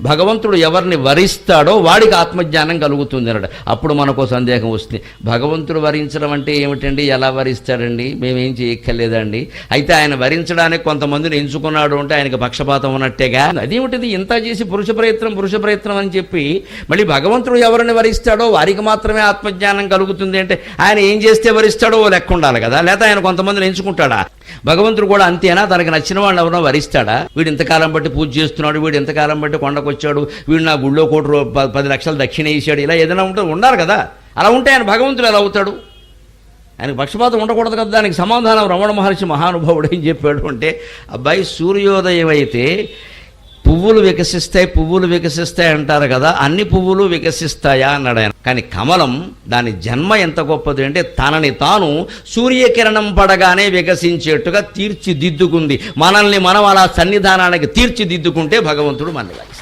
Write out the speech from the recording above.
భగవంతుడు ఎవరిని వరిస్తాడో వాడికి ఆత్మజ్ఞానం కలుగుతుంది అన్నాడు. అప్పుడు మనకు సందేహం వస్తుంది. భగవంతుడు వరించడం అంటే ఏమిటండి? ఎలా వరిస్తాడండి? మేమేం చేయక్కర్లేదండి. అయితే ఆయన వరించడానికి కొంతమందిని ఎంచుకున్నాడు అంటే ఆయనకి పక్షపాతం ఉన్నట్టేగా? అదేమిటిది ఇంత చేసి పురుష ప్రయత్నం పురుష ప్రయత్నం అని చెప్పి మళ్ళీ భగవంతుడు ఎవరిని వరిస్తాడో వారికి మాత్రమే ఆత్మజ్ఞానం కలుగుతుంది అంటే ఆయన ఏం చేస్తే వరిస్తాడో ఓ లెక్క ఉండాలి కదా? లేకపోతే ఆయన కొంతమందిని ఎంచుకుంటాడా? భగవంతుడు కూడా అంతేనా? తనకు నచ్చిన వాళ్ళు ఎవరో వరిస్తాడా? వీడు ఇంతకాలం బట్టి పూజ చేస్తున్నాడు వీడు ఇంతకాలం బట్టి కొండకొచ్చాడు వీడు నా గుళ్ళో కోటి రూ- పది లక్షలు దక్షిణ వేసాడు ఇలా ఏదైనా ఉంటుంది ఉండాలి కదా? అలా ఉంటే ఆయన భగవంతుడు ఎలా అవుతాడు? ఆయనకు పక్షపాతం ఉండకూడదు కదా దానికి సమాధానం రమణ మహర్షి మహానుభావుడు ఏం చెప్పాడు అంటే అబ్బాయి సూర్యోదయం అయితే పువ్వులు వికసిస్తాయి పువ్వులు వికసిస్తాయి అంటారు కదా అన్ని పువ్వులు వికసిస్తాయా అన్నాడు ఆయన. కానీ కమలం దాని జన్మ ఎంత గొప్పది అంటే తనని తాను సూర్యకిరణం పడగానే వికసించేట్టుగా తీర్చిదిద్దుకుంది. మనల్ని మనం అలా సన్నిధానానికి తీర్చిదిద్దుకుంటే భగవంతుడు మనల్ని